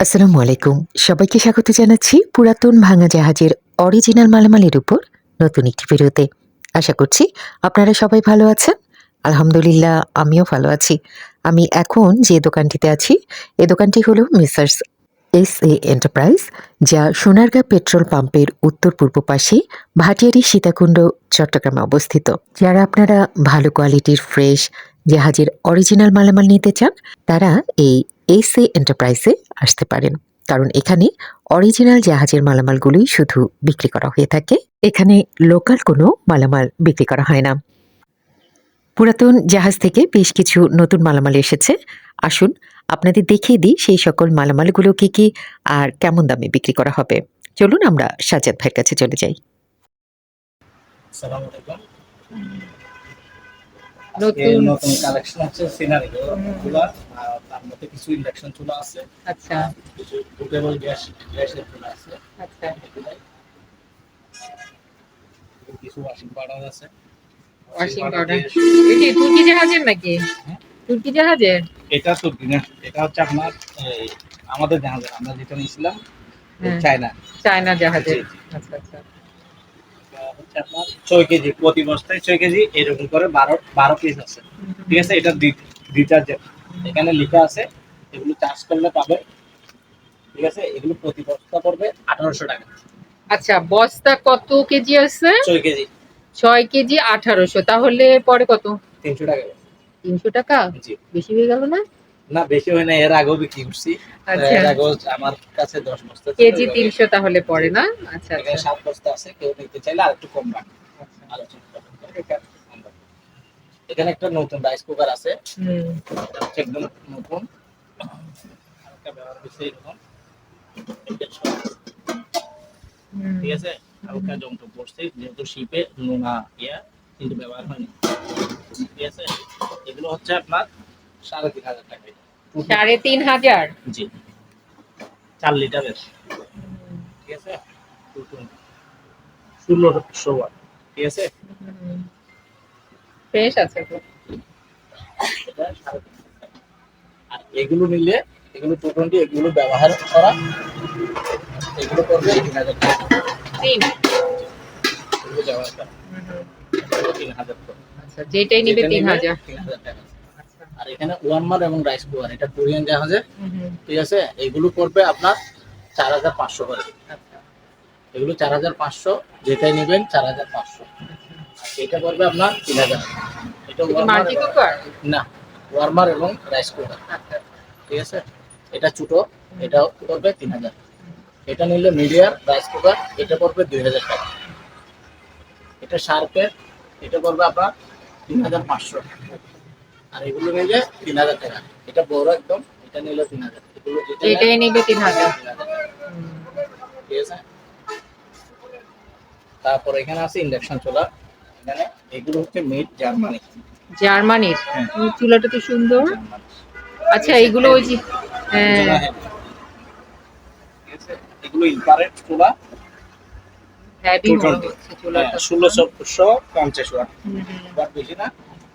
আসসালামু আলাইকুম। সবাইকে স্বাগত জানাচ্ছি পুরাতন ভাঙা জাহাজের অরিজিনাল মালামালের উপর নতুন একটি ভিডিওতে। আশা করছি আপনারা সবাই ভালো আছেন। আলহামদুলিল্লাহ, আমিও ভালো আছি। আমি এখন যে দোকানটিতে আছি, এ দোকানটি হলো মিসার্স এস এ এন্টারপ্রাইজ, যা সোনারগাঁ পেট্রোল পাম্পের উত্তর পূর্ব পাশে ভাটিয়ারি সীতাকুণ্ড, চট্টগ্রামে অবস্থিত। যারা আপনারা ভালো কোয়ালিটির ফ্রেশ জাহাজের অরিজিনাল মালামাল নিতে চান, তারা এই এস এ এন্টারপ্রাইজে আসতে পারেন। কারণ এখানে অরিজিনাল জাহাজের মালামালগুলোই শুধু বিক্রি করা হয়ে থাকে। এখানে লোকাল কোনো মালামাল বিক্রি করা হয় না। পুরাতন জাহাজ থেকে বেশ কিছু নতুন মালামাল এসেছে। আসুন আপনাদের দেখিয়ে দিই সেই সকল মালামালগুলো কি কি আর কেমন দামে বিক্রি করা হবে। চলুন আমরা সাজাদ ভাইয়ের কাছে চলে যাই। নতুন নতুন কালেকশন হচ্ছে সিনারি তার মধ্যে কিছু ইন্ডাকশন চুলা আছে। আচ্ছা। কিছু গ্যাস গ্যাসের চুলা আছে। আচ্ছা। কিছু ওয়াশিং পাউডার আছে। ওয়াশিং পাউডার এটি তুর্কি জাহাজের নাকি? হ্যাঁ। তুর্কি জাহাজের? এটা তুর্কি না এটা হচ্ছে আপনার আমাদের জাহাজের আমরা যেটা নিয়েছিলাম হ্যাঁ। চায়না। চায়না জাহাজের। আচ্ছা আচ্ছা। হচ্ছে আপনার ছয় কেজি প্রতি বস্তায় ছয় কেজি এরকম করে বারো বারো পিস আছে। ঠিক আছে? এটা ডিটারজেন্ট এখানে লেখা আছে এগুলো চার্জ করলে পাবে। ঠিক আছে? এগুলো প্রতি বস্তা পড়বে আঠারোশো টাকা। আচ্ছা বস্তা কত কেজি আছে? ছয় কেজি। ছয় কেজি আঠারোশো। তাহলে পরে কত? তিনশো টাকা। তিনশো টাকা? বেশি হয়ে গেল না? না বেশি হয় না এর আগেও বিক্রি করছি। আচ্ছা। এর আগেও আমার কাছে দশ বস্তা কেজি তিনশো তাহলে পড়ে না? আচ্ছা এখানে আচ্ছা। সাত বস্তা আছে কেউ নিতে চাইলে আর একটু কম রাখবে। এখানে একটা নতুন রাইস কুকার আছে। হুম। একদম নতুন। ব্যবহার হয়েছে এরকম। ঠিক আছে? হালকা যন্ত্র পড়ছে যেহেতু শিপে নোনা ইয়া কিন্তু ব্যবহার হয়নি। ঠিক আছে? এগুলো হচ্ছে আপনার সাড়ে তিন হাজার টাকা। সাড়ে তিন হাজার? জি। চার লিটারের। ঠিক আছে? ষোলোশো ওয়াট। ঠিক আছে? ফ্রেশ আছে তো। আর এগুলো নিলে এগুলো টোটোনটি এগুলো ব্যবহার করা এগুলো করবে তিন হাজার তিন। হাজার আচ্ছা যেটাই নিবে তিন হাজার। তিন হাজার টাকা। আর এখানে ওয়ানমার এবং রাইস কুকার এটা কোরিয়ান জাহাজে। ঠিক আছে? এগুলো করবে আপনার চার হাজার পাঁচশো করে। আচ্ছা। এগুলো চার হাজার পাঁচশো যেটাই নেবেন চার হাজার পাঁচশো। এটা করবে আপনার তিন হাজার। এটা না ওয়ার্মার এবং রাইস কুকার। আচ্ছা ঠিক আছে? এটা ছোটো এটা করবে তিন হাজার। এটা নিলে মিডিয়াম রাইস কুকার এটা করবে দুই হাজার টাকা। এটা শার্পের এটা করবে আপনার তিন হাজার পাঁচশো। আর এগুলো নিলে তিন হাজার টাকা। এটা বড় একদম এটা নিলে তিন হাজার। এগুলো এটাই নিবে তিন হাজার। ঠিক আছে? তারপর এখানে আছে ইন্ডাকশন চুলা। এখানে এগুলো হচ্ছে মেড জার্মানি জার্মানির হ্যাঁ। চুলাটা তো সুন্দর। আচ্ছা এইগুলো ওই যে হ্যাঁ। এগুলো ইনফ্রারেড চুলা। 220 ষোলোশো পঞ্চাশ। ওয়াট। বেশি না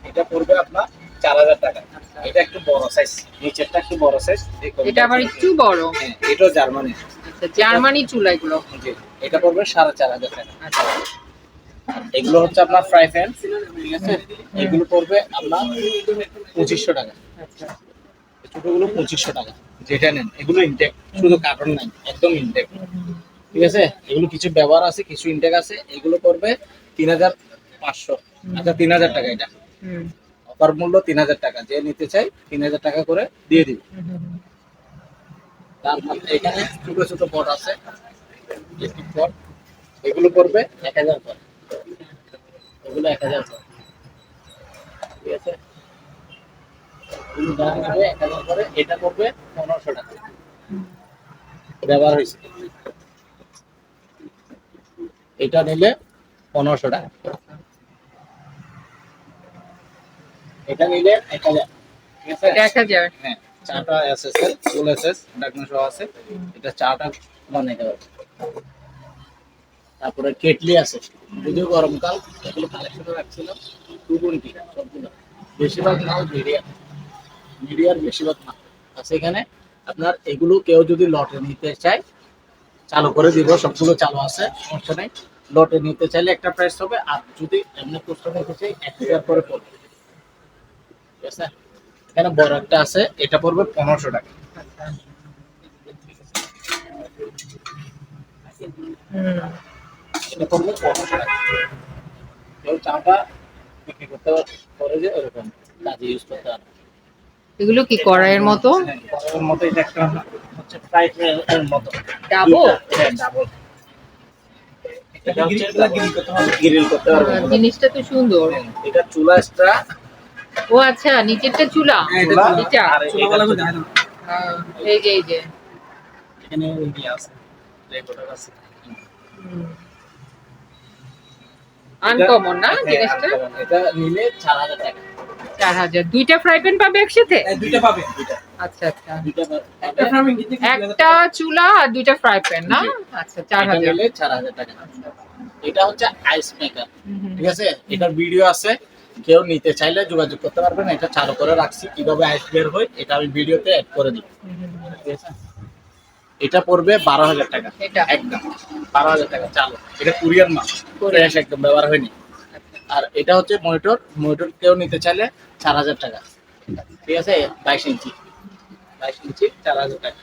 এটা পড়বে আপনার চার হাজার টাকা। এটা একটু বড় সাইজ নিচেরটা একটু বড় সাইজ এটা আবার একটু বড়। হ্যাঁ এটাও জার্মানি আচ্ছা জার্মানি চুলা এগুলো এটা পড়বে সাড়ে চার হাজার টাকা। আচ্ছা। এগুলো হচ্ছে আপনার ফ্রাই প্যান ঠিক আছে? এগুলো পড়বে আপনার পঁচিশশো টাকা। আচ্ছা। ছোটগুলো পঁচিশশো টাকা যেটা নেন। এগুলো ইনটেক শুধু কার্টন নাই একদম ইনটেক ঠিক আছে? এগুলো কিছু ব্যবহার আছে কিছু ইনটেক আছে। এগুলো করবে তিন হাজার পাঁচশো। আচ্ছা তিন হাজার টাকা এটা। অফার মূল্য তিন হাজার টাকা। যে নিতে চাই তিন হাজার টাকা করে দিয়ে দিবে। তারপর এখানে ছোট ছোট পট আছে। পট এগুলো করবে এক হাজার করে এগুলো এক হাজার করে ঠিক আছে? এগুলো যারা এক হাজার করে এটা করবে পনেরোশো টাকা। ব্যবহার হয়েছে। এটা নিলে পনেরোশো টাকা। এটা নিলে এক হাজার ঠিক আছে এক হাজার হ্যাঁ চাটা এসএসএল ফুল এসএস ডাকনা সহ আছে। এটা চাটা বানাইতে পারবে তারপরে কেটলি আছে। যদিও গরমকাল এগুলো কালেকশনে রাখছিল টু টোয়েন্টি সবগুলো। বেশিরভাগ মাল মিডিয়া মিডিয়ার বেশিরভাগ মাল। আছে এখানে আপনার এগুলো কেউ যদি লটে নিতে চায় চালু করে দিব সবগুলো চালু আছে সমস্যা নেই। লটে নিতে চাইলে একটা প্রাইস হবে আর যদি এমনি খুচরো নিতে চাই এক হাজার করে পড়বে। ঠিক আছে? এখানে বড় একটা আছে এটা পড়বে পনেরোশো টাকা। এটা পড়বে পনেরোশো টাকা। কেউ চাটা বিক্রি করতে পারে যে ওরকম কাজে ইউজ করতে পারে এগুলো কি কড়াইয়ের মতো? করার মতো এটা একটা হচ্ছে ফ্রাইড এর মতো। ডাবল? হ্যাঁ ডাবল। এটা হচ্ছে গ্রিল করতে পারবে জিনিসটা তো সুন্দর। এটা চুলা ও আচ্ছা নিচেরটা চুলা? চুলা? এটা। হ্যাঁ, এই যে এই যে। এখানে ইয়ে আছে রেকর্ডার আছে। আনকমন না হ্যাঁ, জিনিসটা? এটা নিলে চার হাজার টাকা। চার হাজার। দুইটা ফ্রাই প্যান পাবে একসাথে? দুইটা পাবে দুইটা। আচ্ছা আচ্ছা। দুইটা একটা চুলা আর দুইটা ফ্রাই প্যান না আচ্ছা নিলে টাকা। এটা হচ্ছে আইস মেকার। ঠিক আছে? এটার ভিডিও আছে। কেউ নিতে চাইলে যোগাযোগ করতে পারবেন। এটা চালু করে রাখছি। কীভাবে আইস বের হয় এটা আমি ভিডিওতে অ্যাড করে দিই। ঠিক আছে এটা পড়বে বারো হাজার টাকা। এটা? একদম। বারো হাজার টাকা চালু। এটা কুরিয়ার মাল। ফ্রেশ একদম ব্যবহার হয়নি। আর এটা হচ্ছে মনিটর মনিটর কেউ নিতে চাইলে চার হাজার টাকা। ঠিক আছে? বাইশ ইঞ্চি। বাইশ ইঞ্চি চার হাজার টাকা।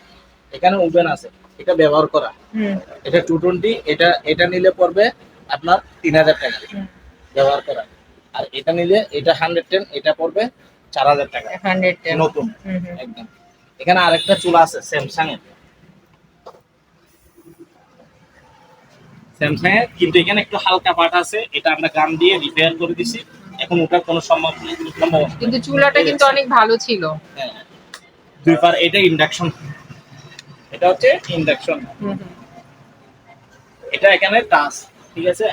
এখানে ওভেন আছে। এটা ব্যবহার করা। এটা টু টোয়েন্টি এটা এটা নিলে পড়বে আপনার তিন হাজার টাকা। ব্যবহার করা। আর এটা নিলে এটা হান্ড্রেড টেন এটা পড়বে চার হাজার টাকা। 110 নতুন। একদম। এখানে আরেকটা চুলা আছে স্যামসাং এর স্যামসাং এর কিন্তু এখানে একটু হালকা পাট আছে এটা আমরা গান দিয়ে রিপেয়ার করে দিছি। এখন ওটার কোনো সম্ভব সম্ভব কিন্তু চুলাটা কিন্তু অনেক ভালো ছিল। হ্যাঁ। দুই পার এটা ইন্ডাকশন এটা হচ্ছে ইন্ডাকশন। এটা এখানে টাচ ঠিক আছে?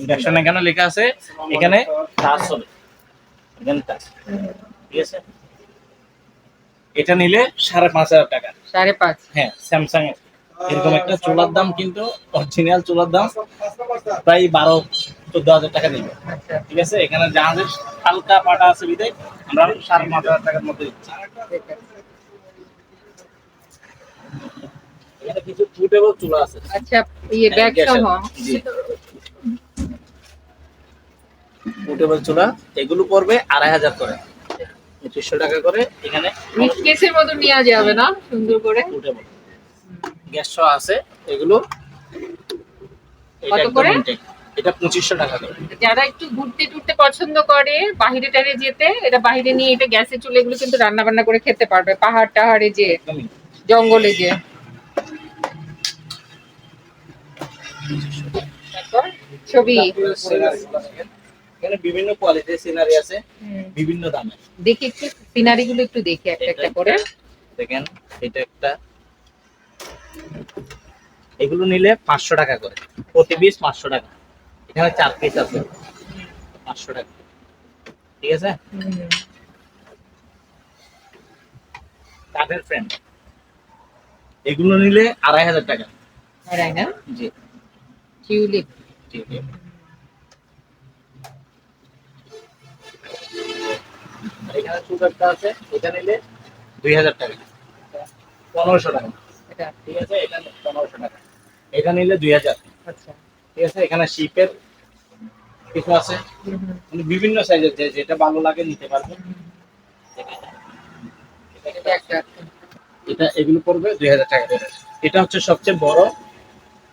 ইন্ডাকশন এখানে লেখা আছে? এখানে টাচ হবে। এখানে টাচ ঠিক আছে? এটা নিলে সাড়ে পাঁচ হাজার টাকা। সাড়ে পাঁচ। হ্যাঁ স্যামসাং এর। এরকম একটা চুলার দাম কিন্তু অরিজিনাল চুলার দাম প্রায় বারো চোদ্দ হাজার টাকা নেবে আচ্ছা। ঠিক আছে? এখানে জাহাজের হালকা পাটা আছে বিদায় আমরা সাড়ে পাঁচ হাজার টাকার মধ্যে দিচ্ছি। কিছু ফুটেবল চুলা আছে। আচ্ছা ইয়ে ব্যাগ সহ জি। ফুটেবল চুলা এগুলো পড়বে আড়াই হাজার করে। পঁচিশশো টাকা করে এখানে মিসকেসের মতো নেওয়া যাবে না? সুন্দর করে। গ্যাস সহ আছে এগুলো কত করে? এটা পঁচিশশো টাকা করে। যারা একটু ঘুরতে টুরতে পছন্দ করে বাহিরে টাহিরে যেতে এটা বাহিরে নিয়ে এটা গ্যাসে চুলে এগুলো কিন্তু রান্না বান্না করে খেতে পারবে। পাহাড় টাহাড়ে যে জঙ্গলে যে। ছবি। এখানে বিভিন্ন কোয়ালিটির সিনারি আছে বিভিন্ন দামে। দেখি একটু সিনারি গুলো একটু দেখি একটা একটা করে। দেখেন এটা একটা। এগুলো নিলে পাঁচশো টাকা করে। প্রতি পিস পাঁচশো টাকা। এখানে চার পিস আছে। পাঁচশো টাকা। ঠিক আছে। কাঠের ফ্রেম এগুলো নিলে আড়াই হাজার টাকা। আড়াই না? জি। টিউলিপ জি জি এখানে সুগারটা আছে এটা নিলে দুই হাজার টাকা। পনেরোশো টাকা। এটা? ঠিক আছে এটা পনেরোশো টাকা। এটা নিলে দুই হাজার। আচ্ছা। ঠিক আছে এখানে শিপের কিছু আছে। মানে বিভিন্ন সাইজের যে যেটা ভালো লাগে নিতে পারবেন এটা একটা। এটা এগুলো পড়বে দুই হাজার টাকা করে। এটা হচ্ছে সবচেয়ে বড়।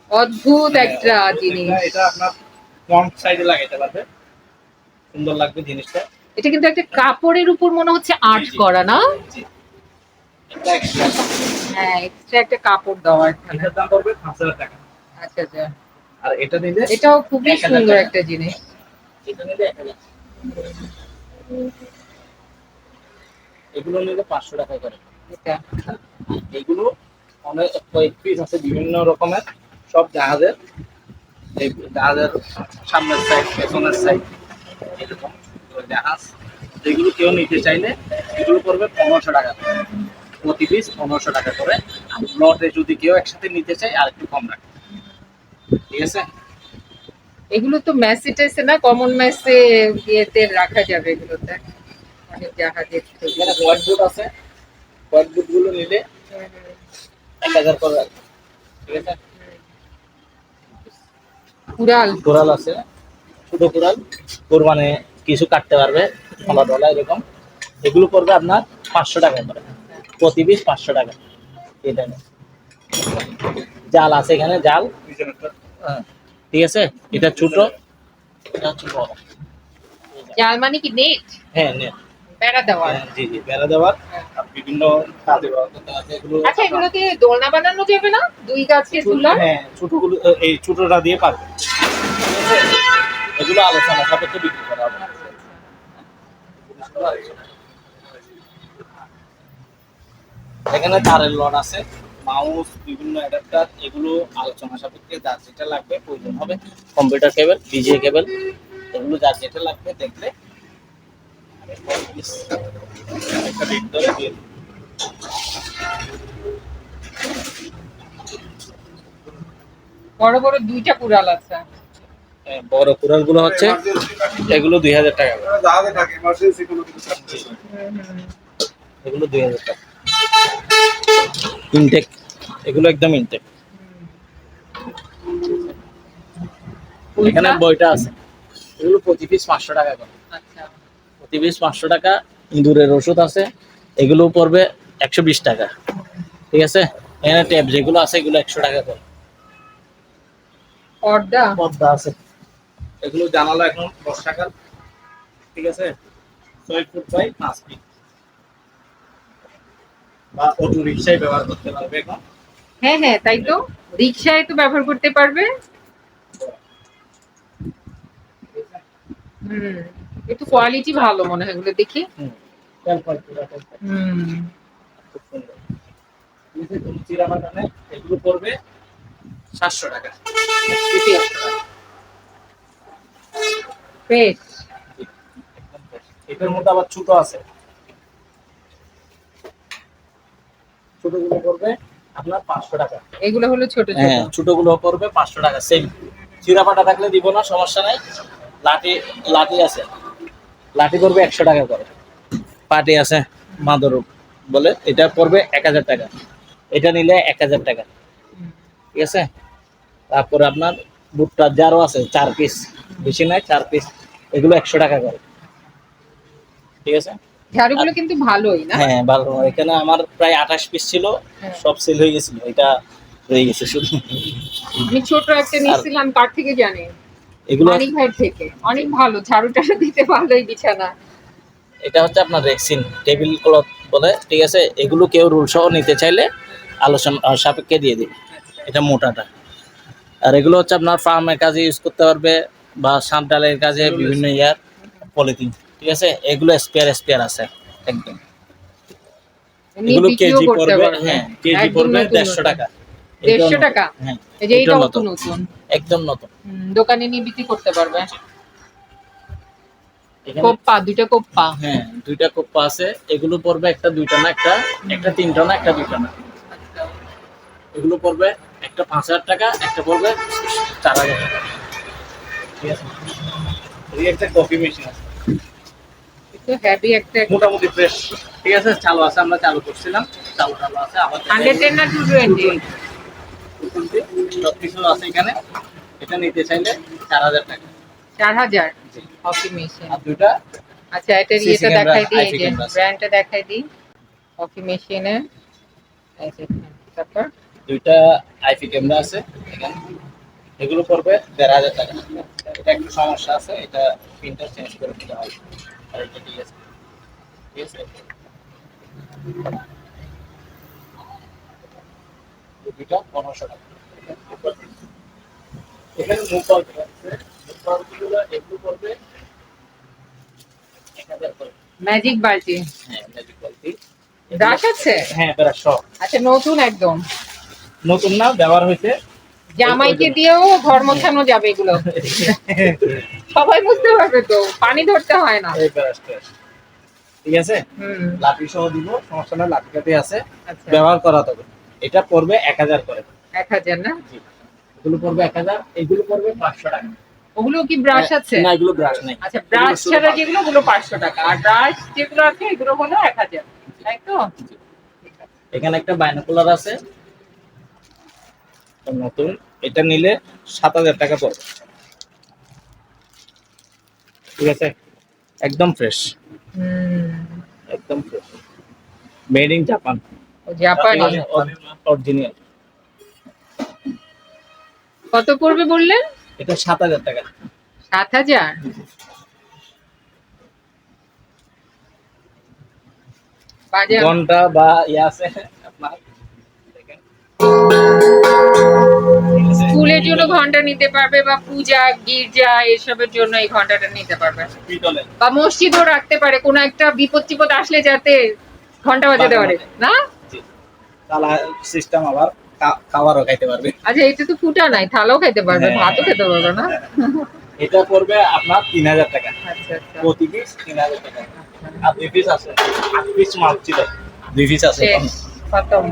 অদ্ভুত একটা হ্যাঁ, জিনিস। এটা- আপনার ফ্রন্ট সাইডে লাগাইতে পারবে। সুন্দর লাগবে জিনিসটা। এটা কিন্তু একটা কাপড়ের উপর মনে হচ্ছে আর্ট। করা না। হ্যাঁ এক্সট্রা একটা কাপড় দেওয়া এখানে এটার দাম পড়বে পাঁচ হাজার টাকা। আচ্ছা আচ্ছা। আর এটা নিলে এটাও খুবই সুন্দর একটা জিনিস। এটা নিলে এগুলো নিলে পাঁচশো টাকা করে। এটা। এগুলো অনেক কয়েক পিস আছে বিভিন্ন রকমের সব জাহাজের। এই জাহাজের সামনের সাইড পেছনের সাইড এরকম। জাহাজ যেগুলো কেউ নিতে চাইলে এগুলো পড়বে পনেরোশো টাকা করে। প্রতি পিস পনেরোশো টাকা করে। আর লটে যদি কেউ একসাথে নিতে চায় আর একটু কম রাখে ঠিক আছে? এগুলো তো ম্যাসিটেসে না কমন ম্যাসে ইয়েতে রাখা যাবে এগুলোতে। অনেক ছবি। এখানে হোয়াইট বোর্ড আছে। হোয়াইট বোর্ডগুলো নিলে এক হাজার করে রাখবে। ঠিক আছে? কুড়াল। কোরাল আছে। ছোট কোরাল কোরবানে কিছু কাটতে পারবে ফলা ডলা এরকম। এগুলো পড়বে আপনার পাঁচশো টাকা করে। প্রতি পিস পাঁচশো টাকা। এটা। জাল আছে এখানে জাল। হ্যাঁ, ঠিক আছে? এটা ছোট। এটা হচ্ছে বড়। জাল মানে কি নেট? হ্যাঁ নেট। বেড়া দেওয়া হ্যাঁ, জি জি বেড়া দেওয়ার। বিভিন্ন কাজে এগুলো আচ্ছা এগুলোতে দোলনা বানানো যাবে না? দুই হ্যাঁ ছোটগুলো এই ছোটটা দিয়ে পারবে? এগুলো আলোচনা সাপেক্ষে বিক্রি করা। এখানে তারের লড আছে মাউস বিভিন্ন অ্যাডাপ্টার এগুলো আলোচনা সাপেক্ষে যার যেটা লাগবে প্রয়োজন হবে। কম্পিউটার কেবল ডিজে কেবল এগুলো যার যেটা লাগবে দেখলে বড় বড় দুইটা কুড়াল আছে। বড় কুড়ালগুলো হচ্ছে এগুলো দুই হাজার টাকা এগুলো দুই হাজার টাকা। ইনটেক এগুলো একদম ইনটেক এখানে বইটা আছে। এগুলো প্রতি পিস পাঁচশো টাকা করে। আচ্ছা। প্রতি পিস পাঁচশো টাকা। ইঁদুরের ওষুধ আছে। এগুলো পড়বে একশো বিশ টাকা। ঠিক আছে? এখানে ট্যাব যেগুলো আছে এগুলো একশো টাকা করে। পর্দা? পদ্মা আছে। এগুলো জানালো এখন দশ টাকার ঠিক আছে? ছয় ফুট বাই পাঁচ ফিট। বা অটো রিক্সায় ব্যবহার করতে পারবে এখন। হ্যাঁ হ্যাঁ তাই তো। রিক্সায় তো ব্যবহার করতে পারবে। হুম একটু কোয়ালিটি ভালো মনে হয় এগুলো দেখি। হুম তেল পয়সা তেল পয়সা। হুম। খুব সুন্দর। এই যে চিরা বাগানে এগুলো পড়বে সাতশো টাকা। ফ্রেশ একদম এটার মধ্যে আবার ছোট আছে। ছোটগুলো পড়বে আপনার পাঁচশো টাকা। এগুলো হলো ছোট ছোট। হ্যাঁ। ছোটগুলো পড়বে পাঁচশো টাকা সেম চিরা পাটা থাকলে দিব না সমস্যা নাই। লাঠি লাঠি আছে। লাঠি পড়বে একশো টাকা করে। পাটি আছে মাদর বলে এটা পড়বে এক হাজার টাকা। এটা নিলে এক হাজার টাকা। ঠিক আছে? তারপরে আপনার ভুট্টা যারও আছে চার পিস বেশি নাই চার পিস এগুলো একশো টাকা করে। ঠিক আছে? ঝাড়ুগুলো কিন্তু ভালোই না? হ্যাঁ ভালো। এখানে আমার প্রায় আঠাশ পিস ছিল হ্যাঁ। সব সেল হয়ে গেছিল। এটা রয়ে গেছে শুধু। আমি ছোট একটা নিয়েছিলাম কার থেকে জানি। এগুলো অনেক ভাইয়ের থেকে। অনেক ভালো ঝাড়ু টাড়ু দিতে ভালোই বিছানা। এটা হচ্ছে আপনার রেক্সিন টেবিল ক্লথ বলে ঠিক আছে? এগুলো কেউ রুল সহ নিতে চাইলে আলোচনা সাপেক্ষে দিয়ে দিবে। এটা মোটাটা। আর এগুলো হচ্ছে আপনার ফার্মের কাজে ইউজ করতে পারবে। বা সাপ ডালের কাজে বিভিন্ন ইয়ার পলিথিন ঠিক আছে? এগুলো স্পেয়ার স্পেয়ার আছে একদম। এগুলো কেজি পড়বে হ্যাঁ কেজি পড়বে দেড়শো টাকা। দেড়শো টাকা? হ্যাঁ এই যে এটাও এইটাও তো নতুন নতুন। একদম নতুন। দোকানে নিয়ে বিক্রি করতে পারবে। কোপ্পা দুইটা কোপ্পা? হ্যাঁ দুইটা কোপ্পা আছে। এগুলো পড়বে একটা দুইটা না একটা একটা তিনটা না একটা দুইটা না। এগুলো পড়বে একটা পাঁচ হাজার টাকা একটা পড়বে চার হাজার টাকা। ঠিক আছে এই একটা কফি মেশিন আছে। একটু হ্যাভি একটা মোটামুটি ফ্রেশ ঠিক আছে চালু আছে আমরা চালু করছিলাম। চালু চালু আছে আবার হান্ড্রেড টেন না টু টোয়েন্টি সব কিছু আছে এখানে। এটা নিতে চাইলে চার হাজার টাকা। চার হাজার? কফি মেশিন আর দুইটা আচ্ছা CC ইয়েটা দেখাই দিই এই যে ব্র্যান্ডটা দেখাই দিই। কফি মেশিনে তারপর? দুইটা আইপি ক্যামেরা আছে এখানে। এগুলো পড়বে দেড় হাজার টাকা। এটা একটু সমস্যা আছে এটা প্রিন্টার চেঞ্জ করে দিতে হবে আর এটা ঠিক আছে ঠিক আছে দুইটা পনেরোশো টাকা। এখানে মুখ পাল্টে মুখ পাল্টিগুলো এগুলো পড়বে এক হাজার করে। ম্যাজিক বালতি হ্যাঁ ম্যাজিক পাল্টি ব্রাশ আছে? হ্যাঁ সব আচ্ছা নতুন একদম। নতুন না ব্যবহার হয়েছে। জামাইকে দিয়েও ঘর মোছানো যাবে এগুলো। সবাই বুঝতে পারবে তো পানি ধরতে হয় না। ঠিক আছে? লাঠি সহ দিব সমস্যা না আছে। আচ্ছা। ব্যবহার করা তবে। এটা পড়বে এক হাজার করে। এক হাজার না? এগুলো পড়বে এক হাজার এগুলো পড়বে পাঁচশো টাকা। ওগুলো কি ব্রাশ আছে? না এগুলো ব্রাশ নেই। আচ্ছা ব্রাশ ছাড়া যেগুলো ওগুলো পাঁচশো টাকা। আর ব্রাশ যেগুলো আছে এগুলো হলো এক হাজার। তাই তো? এখানে একটা বাইনোকুলার আছে। এটা নতুন এটা নিলে সাত হাজার টাকা পড়বে। ঠিক আছে? একদম ফ্রেশ একদম fresh made in Japan original কত পড়বে বললেন? এটা সাত হাজার টাকা। সাত হাজার? ঘণ্টা বা ইয়ে আছে আপনার। স্কুলের জন্য ঘণ্টা নিতে পারবে বা পূজা গির্জা এসবের জন্য এই ঘন্টাটা নিতে পারবে। বা মসজিদও রাখতে পারে কোনো একটা বিপদ টিপদ আসলে যাতে ঘণ্টা বাজাতে পারে না? তালা সিস্টেম আবার খাবারও খাইতে পারবে। আচ্ছা এটা তো ফুটা নাই থালাও খেতে পারবে হ্যাঁ। ভাতও খেতে পারবে না? এটা পড়বে আপনার তিন হাজার টাকা। আচ্ছা আচ্ছা। প্রতি পিস তিন হাজার টাকা। আর দুই পিস আছে। আট পিস মাল ছিল। দুই পিস আছে। খতম।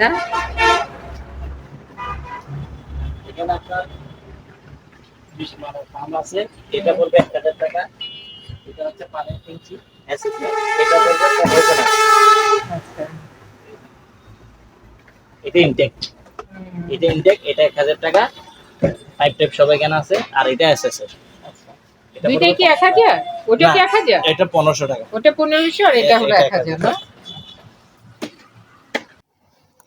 না? এখানে আপনার বিশ মালের পাম আছে। এটা পড়বে এক হাজার টাকা। এটা হচ্ছে পানির কিনছি এটা পড়বে পনেরোশো টাকা। আচ্ছা এটা ইনটেক এটা ইনটেক এটা এক হাজার টাকা। ফাইভ টাইপ সব এখানে আছে আর এটা এস এস আচ্ছা। দুইটাই কি এক হাজার? ওটা কি এক হাজার? এটা পনেরোশো টাকা। ওটা পনেরোশো আর এটা হলো এক হাজার। না?